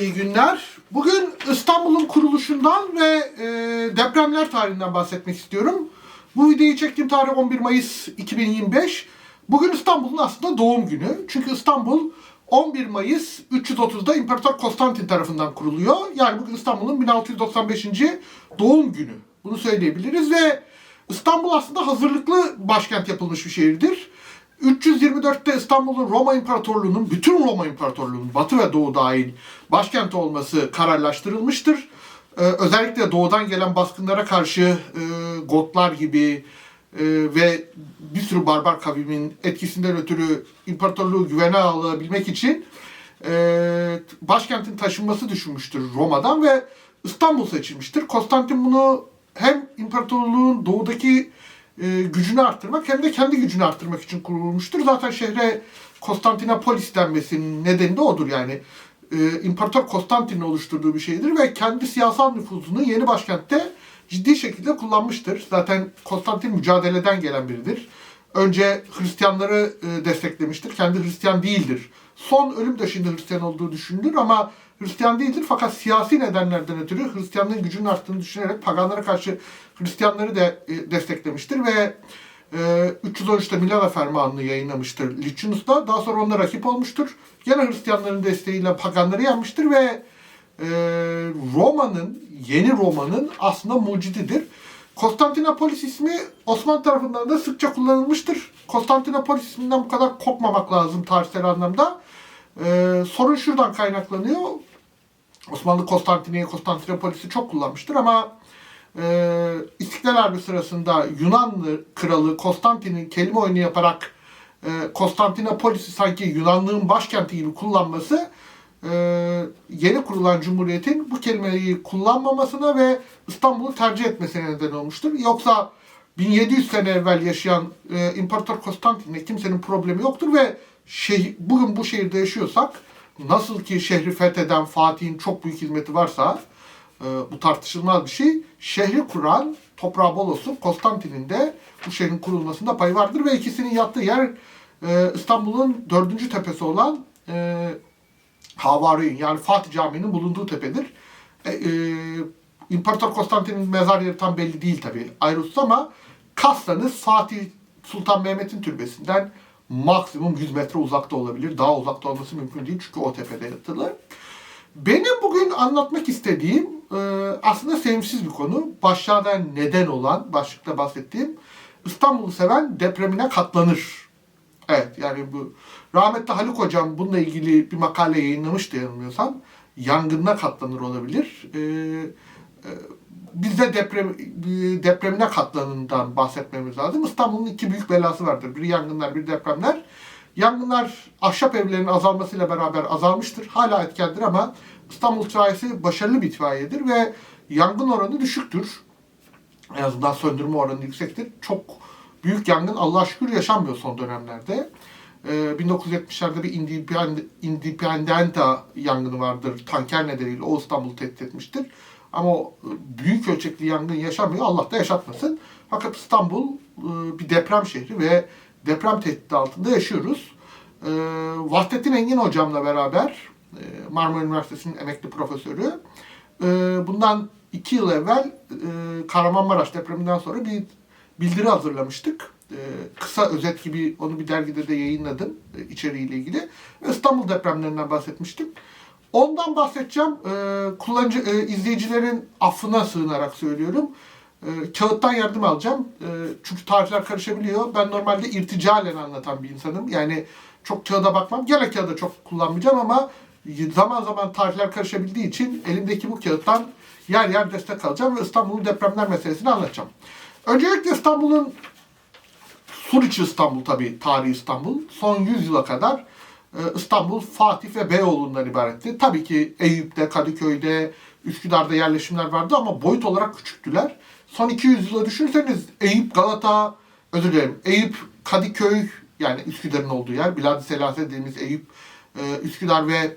İyi günler. Bugün İstanbul'un kuruluşundan ve e, depremler tarihinden bahsetmek istiyorum. Bu videoyu çektiğim tarih 11 Mayıs 2025. Bugün İstanbul'un aslında doğum günü. Çünkü İstanbul 11 Mayıs 330'da İmparator Konstantin tarafından kuruluyor. Yani bugün İstanbul'un 1695. doğum günü. Bunu söyleyebiliriz ve İstanbul aslında hazırlıklı başkent yapılmış bir şehirdir. 324'te İstanbul'un Roma İmparatorluğu'nun, bütün Roma İmparatorluğu'nun batı ve doğu dahil başkenti olması kararlaştırılmıştır. Ee, özellikle doğudan gelen baskınlara karşı e, Gotlar gibi e, ve bir sürü barbar kavimin etkisinden ötürü imparatorluğu güvene alabilmek için e, başkentin taşınması düşünmüştür Roma'dan ve İstanbul seçilmiştir. Konstantin bunu hem imparatorluğun doğudaki e, gücünü arttırmak hem de kendi gücünü arttırmak için kurulmuştur. Zaten şehre Konstantinopolis denmesinin nedeni de odur yani. E, İmparator Konstantin'in oluşturduğu bir şeydir ve kendi siyasal nüfuzunu yeni başkentte ciddi şekilde kullanmıştır. Zaten Konstantin mücadeleden gelen biridir. Önce Hristiyanları e, desteklemiştir. Kendi Hristiyan değildir. Son ölüm döşeğinde Hristiyan olduğu düşünülür ama Hristiyan değildir. Fakat siyasi nedenlerden ötürü Hristiyanlığın gücünün arttığını düşünerek paganlara karşı Hristiyanları da e, desteklemiştir ve e, 313'te Milana Fermanı'nı yayınlamıştır Licinius'ta. Daha sonra onunla rakip olmuştur. Gene Hristiyanların desteğiyle paganları yenmiştir ve e, Roma'nın, yeni Roma'nın aslında mucididir. Konstantinopolis ismi Osmanlı tarafından da sıkça kullanılmıştır. Konstantinopolis isminden bu kadar korkmamak lazım tarihsel anlamda. Ee, sorun şuradan kaynaklanıyor. Osmanlı Konstantiniye, Konstantinopolis'i çok kullanmıştır ama e, İstiklal Harbi sırasında Yunanlı kralı Konstantin'in kelime oyunu yaparak e, Konstantinopolis'i sanki Yunanlığın başkenti gibi kullanması e, yeni kurulan cumhuriyetin bu kelimeyi kullanmamasına ve İstanbul'u tercih etmesine neden olmuştur. Yoksa 1700 sene evvel yaşayan e, İmparator Konstantin'le kimsenin problemi yoktur ve şehir, bugün bu şehirde yaşıyorsak nasıl ki şehri fetheden Fatih'in çok büyük hizmeti varsa e, bu tartışılmaz bir şey. Şehri kuran toprağı bol olsun Konstantin'in de bu şehrin kurulmasında payı vardır ve ikisinin yattığı yer e, İstanbul'un dördüncü tepesi olan e, Havari'nin yani Fatih Camii'nin bulunduğu tepedir. E, e, İmparator Konstantin'in mezar yeri tam belli değil tabi ayrısı ama kassanız Fatih Sultan Mehmet'in türbesinden maksimum 100 metre uzakta olabilir. Daha uzakta olması mümkün değil çünkü o tepede yatılır. Benim bugün anlatmak istediğim e, aslında sevimsiz bir konu. Başlığa neden olan, başlıkta bahsettiğim İstanbul'u seven depremine katlanır. Evet yani bu rahmetli Haluk Hocam bununla ilgili bir makale yayınlamıştı yanılmıyorsam. Yangınına katlanır olabilir. Ee, e, biz de deprem, depremine katlanından bahsetmemiz lazım. İstanbul'un iki büyük belası vardır. Biri yangınlar, bir depremler. Yangınlar ahşap evlerin azalmasıyla beraber azalmıştır. Hala etkendir ama İstanbul itfaiyesi başarılı bir itfaiyedir ve yangın oranı düşüktür. En azından söndürme oranı yüksektir. Çok büyük yangın Allah'a şükür yaşanmıyor son dönemlerde. Ee, 1970'lerde bir Independ- Independenta yangını vardır. Tanker nedeniyle o İstanbul'u tehdit etmiştir. Ama o büyük ölçekli yangın yaşamıyor. Allah da yaşatmasın. Fakat İstanbul e, bir deprem şehri ve deprem tehdidi altında yaşıyoruz. E, Vahdettin Engin hocamla beraber e, Marmara Üniversitesi'nin emekli profesörü e, bundan iki yıl evvel e, Kahramanmaraş depreminden sonra bir bildiri hazırlamıştık. E, kısa özet gibi onu bir dergide de yayınladım e, içeriğiyle ilgili. İstanbul depremlerinden bahsetmiştim. Ondan bahsedeceğim. E, kullanıcı e, izleyicilerin affına sığınarak söylüyorum. E, kağıttan yardım alacağım. E, çünkü tarihler karışabiliyor. Ben normalde irticalen anlatan bir insanım. Yani çok kağıda bakmam. Gene kağıda çok kullanmayacağım ama zaman zaman tarihler karışabildiği için elimdeki bu kağıttan yer yer destek alacağım ve İstanbul'un depremler meselesini anlatacağım. Öncelikle İstanbul'un Suriçi İstanbul tabii tarihi İstanbul. Son 100 yıla kadar İstanbul Fatih ve Beyoğlu'ndan ibaretti. Tabii ki Eyüp'te, Kadıköy'de, Üsküdar'da yerleşimler vardı ama boyut olarak küçüktüler. Son 200 yıla düşünürseniz Eyüp, Galata, özür dilerim, Eyüp, Kadıköy yani Üsküdar'ın olduğu yer, Bilad-i Selase dediğimiz Eyüp, e, Üsküdar ve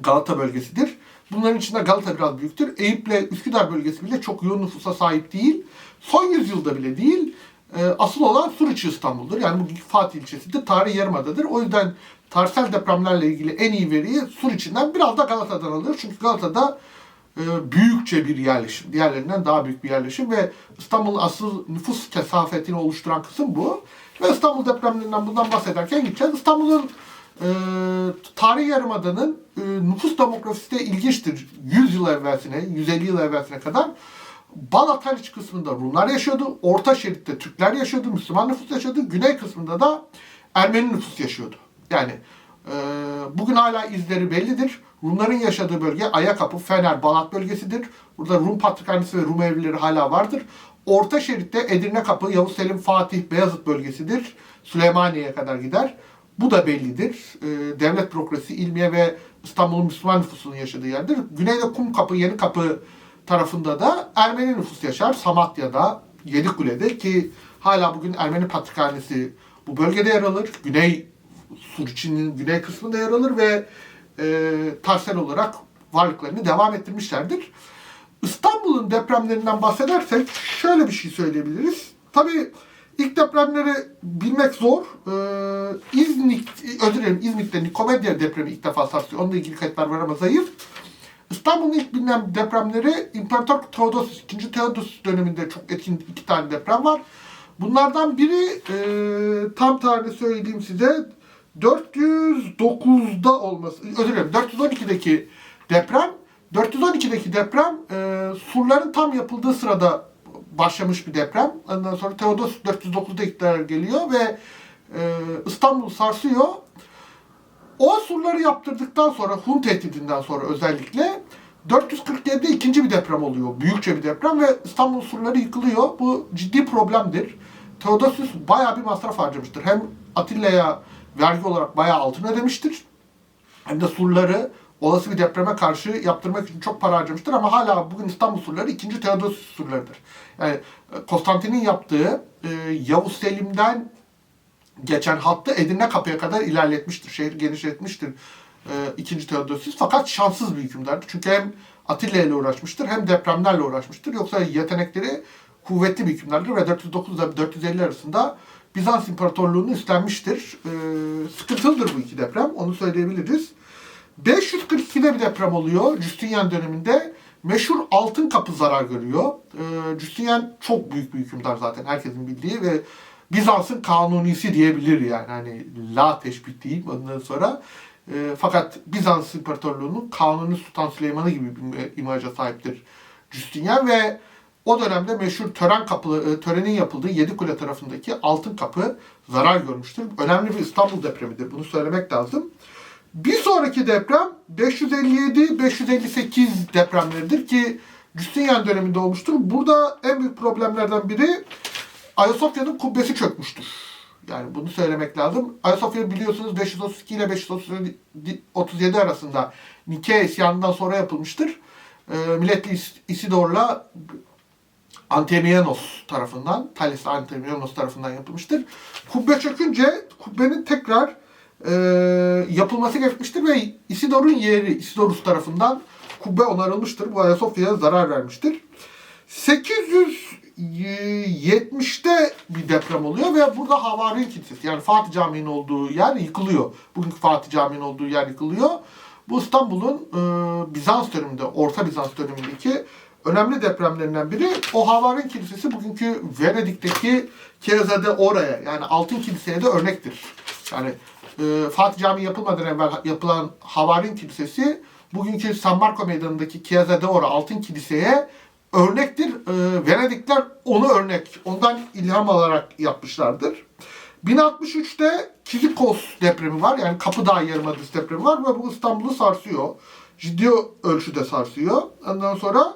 Galata bölgesidir. Bunların içinde Galata biraz büyüktür. Eyüp ile Üsküdar bölgesi bile çok yoğun nüfusa sahip değil. Son yüzyılda bile değil. E, asıl olan Suriçi İstanbul'dur. Yani bu Fatih ilçesidir. Tarihi Yarımada'dır. O yüzden tarihsel depremlerle ilgili en iyi veriyi Suriçi'nden biraz da Galata'dan alır. Çünkü Galata'da e, büyükçe bir yerleşim. Diğerlerinden daha büyük bir yerleşim ve İstanbul'un asıl nüfus kesafetini oluşturan kısım bu. Ve İstanbul depremlerinden bundan bahsederken gideceğiz. İstanbul'un e, tarihi yarımadanın e, nüfus demografisi de ilginçtir. 100 yıl evvelsine, 150 yıl evvelsine kadar Balat Haliç kısmında Rumlar yaşıyordu. Orta şeritte Türkler yaşıyordu, Müslüman nüfus yaşıyordu. Güney kısmında da Ermeni nüfus yaşıyordu. Yani e, bugün hala izleri bellidir. Rumların yaşadığı bölge Ayakapı, Fener, Balat bölgesidir. Burada Rum Patrikhanesi ve Rum evlileri hala vardır. Orta şeritte Edirne Kapı, Yavuz Selim, Fatih, Beyazıt bölgesidir. Süleymaniye'ye kadar gider. Bu da bellidir. E, devlet bürokrasi, ilmiye ve İstanbul'un Müslüman nüfusunun yaşadığı yerdir. Güneyde Kum Kapı, Yeni Kapı tarafında da Ermeni nüfus yaşar. Samatya'da, Yedikule'de ki hala bugün Ermeni Patrikhanesi bu bölgede yer alır. Güney Suriçi'nin güney kısmında yer alır ve e, tarsel olarak varlıklarını devam ettirmişlerdir. İstanbul'un depremlerinden bahsedersek şöyle bir şey söyleyebiliriz. Tabii ilk depremleri bilmek zor. Ee, İznik, özür dilerim İzmit'te Nikomedya depremi ilk defa sarsıyor. Onunla ilgili kayıtlar var ama zayıf. İstanbul'un ilk bilinen depremleri İmparator Theodosius, 2. Theodosius döneminde çok etkin iki tane deprem var. Bunlardan biri e, tam tarihini söyleyeyim size 409'da olması, özür dilerim 412'deki deprem 412'deki deprem e, surların tam yapıldığı sırada başlamış bir deprem. Ondan sonra Theodosius 409'da iktidara geliyor ve e, İstanbul sarsıyor. O surları yaptırdıktan sonra Hun tehdidinden sonra özellikle 447'de ikinci bir deprem oluyor. Büyükçe bir deprem ve İstanbul surları yıkılıyor. Bu ciddi problemdir. Theodosius bayağı bir masraf harcamıştır. Hem Atilla'ya vergi olarak bayağı altın ödemiştir. Hem de surları olası bir depreme karşı yaptırmak için çok para harcamıştır ama hala bugün İstanbul surları 2. Theodosius surlarıdır. Yani e, Konstantin'in yaptığı e, Yavuz Selim'den geçen hattı Edirne Kapı'ya kadar ilerletmiştir. Şehir genişletmiştir e, 2. Theodosius. Fakat şanssız bir hükümdardır. Çünkü hem Atilla ile uğraşmıştır hem depremlerle uğraşmıştır. Yoksa yetenekleri kuvvetli bir hükümdardır ve 409 ile 450 arasında Bizans İmparatorluğu'nu üstlenmiştir. E, sıkıntılıdır bu iki deprem. Onu söyleyebiliriz. 542'de bir deprem oluyor Justinian döneminde. Meşhur Altın Kapı zarar görüyor. Ee, Justinian çok büyük bir hükümdar zaten herkesin bildiği ve Bizans'ın kanunisi diyebilir yani. Hani la teşbih diyeyim ondan sonra. E, fakat Bizans İmparatorluğu'nun Kanuni Sultan Süleyman'ı gibi bir imaja sahiptir Justinian ve o dönemde meşhur tören kapı, törenin yapıldığı Yedikule tarafındaki Altın Kapı zarar görmüştür. Önemli bir İstanbul depremidir. Bunu söylemek lazım. Bir sonraki deprem 557-558 depremleridir ki Justinian döneminde olmuştur. Burada en büyük problemlerden biri Ayasofya'nın kubbesi çökmüştür. Yani bunu söylemek lazım. Ayasofya biliyorsunuz 532 ile 537 arasında Nikea isyanından sonra yapılmıştır. E, milletli Isidor'la Antemianos tarafından, Thales Antemianos tarafından yapılmıştır. Kubbe çökünce kubbenin tekrar e, yapılması gerekmiştir ve Isidor'un yeri Isidorus tarafından kubbe onarılmıştır. Bu Ayasofya'ya zarar vermiştir. 870'te bir deprem oluyor ve burada Havarin Kilisesi yani Fatih Camii'nin olduğu yer yıkılıyor. Bugünkü Fatih Camii'nin olduğu yer yıkılıyor. Bu İstanbul'un e, Bizans döneminde, Orta Bizans dönemindeki önemli depremlerinden biri. O Havarin Kilisesi bugünkü Venedik'teki Chiesa Ora'ya yani Altın Kilise'ye de örnektir. Yani e, Fatih Camii yapılmadan evvel yapılan Havarin Kilisesi bugünkü San Marco Meydanı'ndaki Chiesa de Altın Kilise'ye örnektir. E, Venedikler onu örnek, ondan ilham alarak yapmışlardır. 1063'te Kizikos depremi var. Yani Kapıdağ Yarımadası depremi var ve bu İstanbul'u sarsıyor. Ciddi ölçüde sarsıyor. Ondan sonra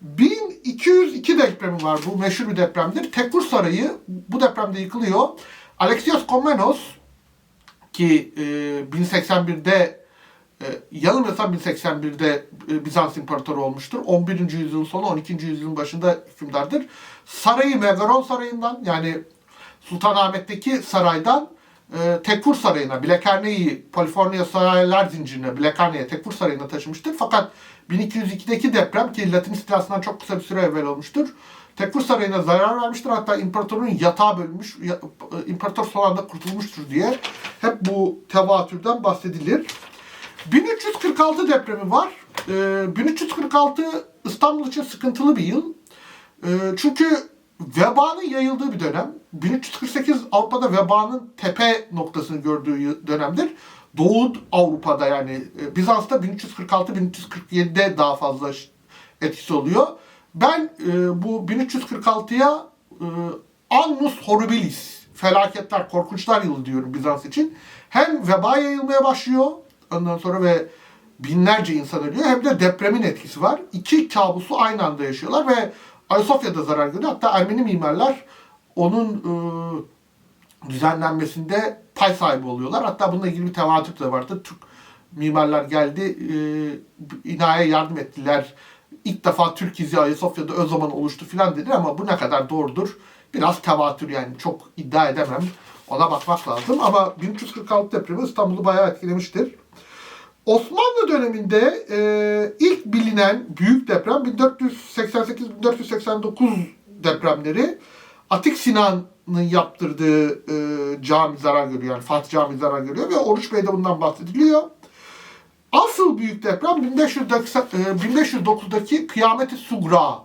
1202 depremi var. Bu meşhur bir depremdir. Tekfur Sarayı bu depremde yıkılıyor. Alexios Komnenos ki e, 1081'de e, yanılmıyorsam 1081'de e, Bizans İmparatoru olmuştur. 11. yüzyılın sonu 12. yüzyılın başında hükümdardır. Sarayı Megaron Sarayı'ndan yani Sultanahmet'teki saraydan e, Tekfur Sarayı'na, Black Kaliforniya Saraylar Zinciri'ne, Black Tekfur Sarayı'na taşımıştır. Fakat 1202'deki deprem ki Latin istilasından çok kısa bir süre evvel olmuştur. Tekfur Sarayı'na zarar vermiştir. Hatta imparatorun yatağı bölünmüş, imparator son anda kurtulmuştur diye hep bu tevatürden bahsedilir. 1346 depremi var. Ee, 1346 İstanbul için sıkıntılı bir yıl. Ee, çünkü vebanın yayıldığı bir dönem. 1348 Avrupa'da vebanın tepe noktasını gördüğü dönemdir. Doğu Avrupa'da yani e, Bizans'ta 1346-1347'de daha fazla etkisi oluyor. Ben e, bu 1346'ya e, Annus Horribilis, felaketler, korkunçlar yılı diyorum Bizans için. Hem veba yayılmaya başlıyor ondan sonra ve binlerce insan ölüyor hem de depremin etkisi var. İki kabusu aynı anda yaşıyorlar ve Ayasofya'da zarar görüyor. Hatta Ermeni mimarlar onun e, düzenlenmesinde pay sahibi oluyorlar. Hatta bununla ilgili bir tevatür de vardı. Türk mimarlar geldi, e, inaya yardım ettiler. İlk defa Türk izi Ayasofya'da o zaman oluştu filan dedi ama bu ne kadar doğrudur? Biraz tevatür yani çok iddia edemem. Ona bakmak lazım ama 1346 depremi İstanbul'u bayağı etkilemiştir. Osmanlı döneminde e, ilk bilinen büyük deprem 1488-1489 depremleri Atik Sinan'ın yaptırdığı e, cami zarar görüyor. Yani Fatih Camii zarar görüyor ve Oruç Bey'de bundan bahsediliyor. Asıl büyük deprem 1590, e, 1509'daki Kıyameti Sugra.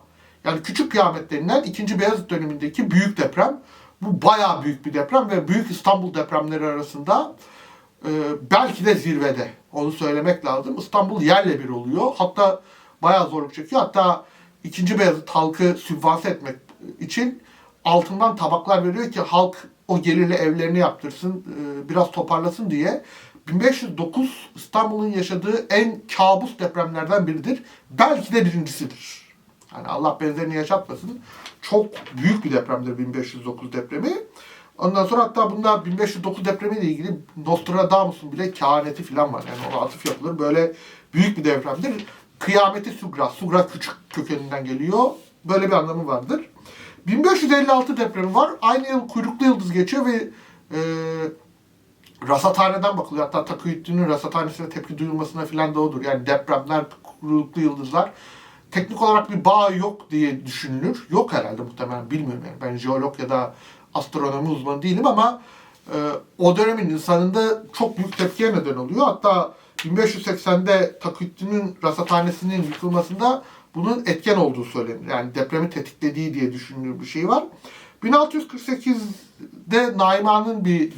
Yani küçük kıyamet denilen 2. Beyazıt dönemindeki büyük deprem. Bu bayağı büyük bir deprem ve büyük İstanbul depremleri arasında e, belki de zirvede. Onu söylemek lazım. İstanbul yerle bir oluyor. Hatta bayağı zorluk çekiyor. Hatta 2. Beyazıt halkı sübvanse etmek için altından tabaklar veriyor ki halk o gelirle evlerini yaptırsın, e, biraz toparlasın diye. 1509 İstanbul'un yaşadığı en kabus depremlerden biridir. Belki de birincisidir. Yani Allah benzerini yaşatmasın. Çok büyük bir depremdir 1509 depremi. Ondan sonra hatta bunda 1509 depremiyle ilgili Nostradamus'un bile kehaneti falan var. Yani ona atıf yapılır. Böyle büyük bir depremdir. Kıyameti Sugra. Sugra küçük kökeninden geliyor. Böyle bir anlamı vardır. 1556 depremi var. Aynı yıl kuyruklu yıldız geçiyor ve e, rasathaneden bakılıyor. Hatta Takıyüddin'in rasathanesine tepki duyulmasına falan da odur. Yani depremler, kuyruklu yıldızlar. Teknik olarak bir bağ yok diye düşünülür. Yok herhalde muhtemelen bilmiyorum yani. Ben jeolog ya da astronomi uzmanı değilim ama e, o dönemin insanında çok büyük tepkiye neden oluyor. Hatta 1580'de Takıyüddin'in rasathanesinin yıkılmasında bunun etken olduğu söylenir. Yani depremi tetiklediği diye düşünülür bir şey var. 1648'de Naiman'ın bir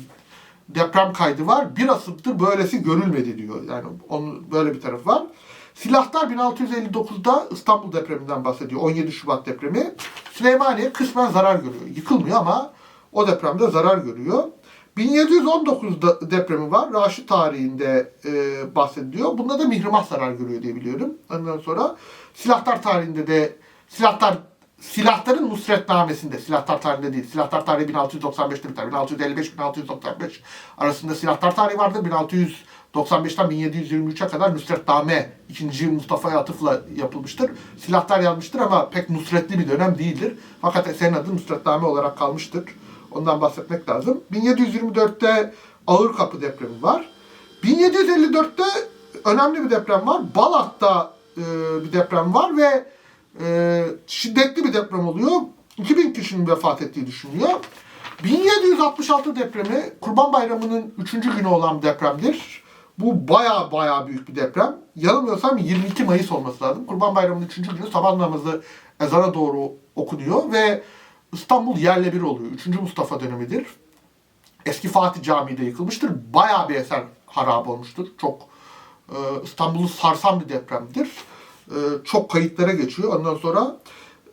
deprem kaydı var. Bir asırdır böylesi görülmedi diyor. Yani onun böyle bir tarafı var. Silahlar 1659'da İstanbul depreminden bahsediyor. 17 Şubat depremi. Süleymaniye kısmen zarar görüyor. Yıkılmıyor ama o depremde zarar görüyor. 1719 da- depremi var. Raşit tarihinde e, bahsediliyor. Bunda da Mihrimah zarar görüyor diye biliyorum. Ondan sonra Silahlar tarihinde de Silahlar Silahların Nusretnamesinde, Silahlar tarihinde değil, Silahlar tarihi 1695'te biter. 1655-1695 arasında Silahlar tarihi vardır. 1695'ten 1723'e kadar Nusretname 2. Mustafa'ya atıfla yapılmıştır. Silahlar yazmıştır ama pek nusretli bir dönem değildir. Fakat eserin adı Nusretname olarak kalmıştır. Ondan bahsetmek lazım. 1724'te Ağır Kapı depremi var. 1754'te önemli bir deprem var. Balat'ta e, bir deprem var ve e, şiddetli bir deprem oluyor. 2000 kişinin vefat ettiği düşünülüyor. 1766 depremi Kurban Bayramı'nın 3. günü olan depremdir. Bu baya baya büyük bir deprem. Yanılmıyorsam 22 Mayıs olması lazım. Kurban Bayramı'nın 3. günü sabah namazı ezana doğru okunuyor ve İstanbul yerle bir oluyor. 3. Mustafa dönemidir. Eski Fatih Camii de yıkılmıştır. Bayağı bir eser harap olmuştur. Çok e, İstanbul'u sarsan bir depremdir. E, çok kayıtlara geçiyor. Ondan sonra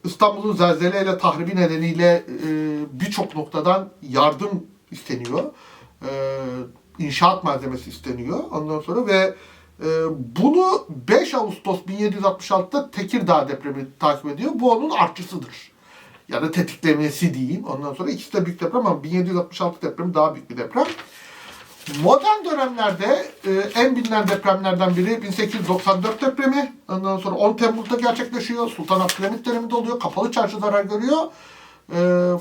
İstanbul'un zelzeleyle tahribi nedeniyle e, birçok noktadan yardım isteniyor. E, inşaat malzemesi isteniyor. Ondan sonra ve bunu 5 Ağustos 1766'da Tekirdağ depremi takip ediyor. Bu onun artçısıdır. Ya da tetiklemesi diyeyim. Ondan sonra ikisi de büyük deprem ama 1766 depremi daha büyük bir deprem. Modern dönemlerde e, en bilinen depremlerden biri 1894 depremi. Ondan sonra 10 Temmuz'da gerçekleşiyor. Sultan Abdülhamit döneminde oluyor. Kapalı çarşı zarar görüyor. E,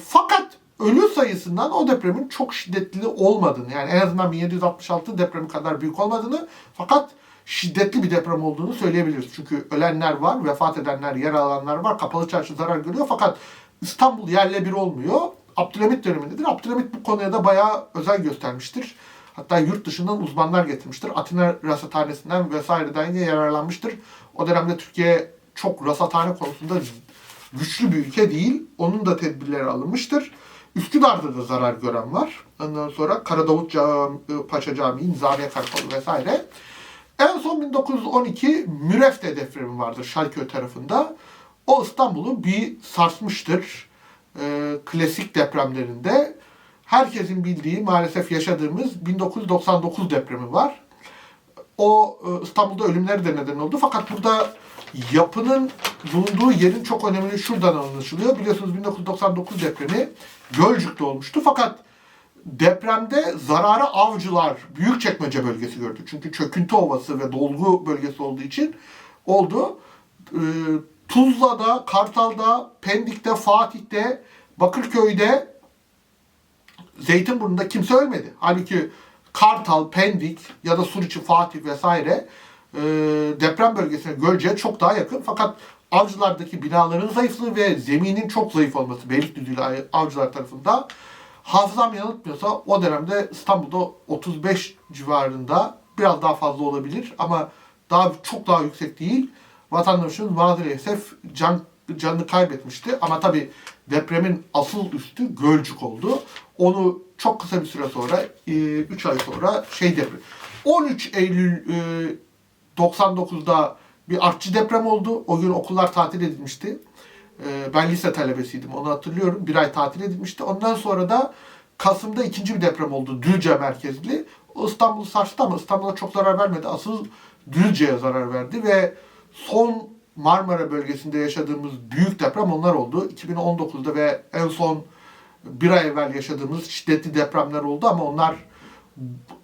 fakat ölü sayısından o depremin çok şiddetli olmadığını yani en azından 1766 depremi kadar büyük olmadığını fakat şiddetli bir deprem olduğunu söyleyebiliriz. Çünkü ölenler var, vefat edenler, yer alanlar var. Kapalı çarşı zarar görüyor fakat İstanbul yerle bir olmuyor. Abdülhamit dönemindedir. Abdülhamit bu konuya da bayağı özen göstermiştir. Hatta yurt dışından uzmanlar getirmiştir. Atina rasathanesinden vesaireden de yararlanmıştır. O dönemde Türkiye çok rasathane konusunda güçlü bir ülke değil. Onun da tedbirleri alınmıştır. Üsküdar'da da zarar gören var. Ondan sonra Karadavut Cami, Paşa Camii, Nizamiye Karakolu vesaire. En son 1912 Mürefte depremi vardır Şalköy tarafında. O İstanbul'u bir sarsmıştır. Ee, klasik depremlerinde. Herkesin bildiği maalesef yaşadığımız 1999 depremi var. O e, İstanbul'da ölümler de neden oldu. Fakat burada yapının bulunduğu yerin çok önemli şuradan anlaşılıyor. Biliyorsunuz 1999 depremi Gölcük'te olmuştu. Fakat depremde zararı avcılar Büyükçekmece bölgesi gördü. Çünkü çöküntü ovası ve dolgu bölgesi olduğu için oldu. Ee, Tuzla'da, Kartal'da, Pendik'te, Fatih'te, Bakırköy'de, Zeytinburnu'nda kimse ölmedi. Halbuki Kartal, Pendik ya da Suriçi, Fatih vesaire e, deprem bölgesine Gölce'ye çok daha yakın. Fakat avcılardaki binaların zayıflığı ve zeminin çok zayıf olması Beylikdüzü ile avcılar tarafında hafızam yanıltmıyorsa o dönemde İstanbul'da 35 civarında biraz daha fazla olabilir ama daha çok daha yüksek değil. Vatandaşın maalesef can, canını kaybetmişti. Ama tabi depremin asıl üstü Gölcük oldu. Onu çok kısa bir süre sonra, 3 ay sonra şey deprem. 13 Eylül e, 99'da bir artçı deprem oldu. O gün okullar tatil edilmişti. Ee, Ben lise talebesiydim onu hatırlıyorum. Bir ay tatil edilmişti. Ondan sonra da Kasım'da ikinci bir deprem oldu. Düzce merkezli. İstanbul'u sarstı ama İstanbul'a çok zarar vermedi. Asıl Düzce'ye zarar verdi ve son Marmara bölgesinde yaşadığımız büyük deprem onlar oldu. 2019'da ve en son bir ay evvel yaşadığımız şiddetli depremler oldu ama onlar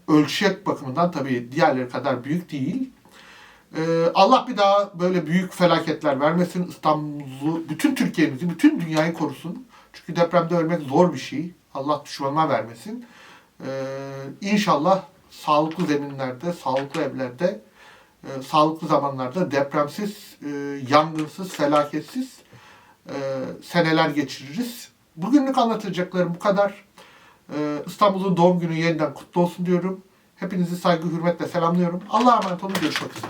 ölçek bakımından tabii diğerleri kadar büyük değil. Ee, Allah bir daha böyle büyük felaketler vermesin. İstanbul'u, bütün Türkiye'mizi, bütün dünyayı korusun. Çünkü depremde ölmek zor bir şey. Allah düşmanına vermesin. Ee, inşallah sağlıklı zeminlerde, sağlıklı evlerde, e, sağlıklı zamanlarda depremsiz, e, yangınsız, felaketsiz e, seneler geçiririz. Bugünlük anlatacaklarım bu kadar. Ee, İstanbul'un doğum günü yeniden kutlu olsun diyorum. Hepinizi saygı hürmetle selamlıyorum. Allah'a emanet olun. Görüşmek üzere.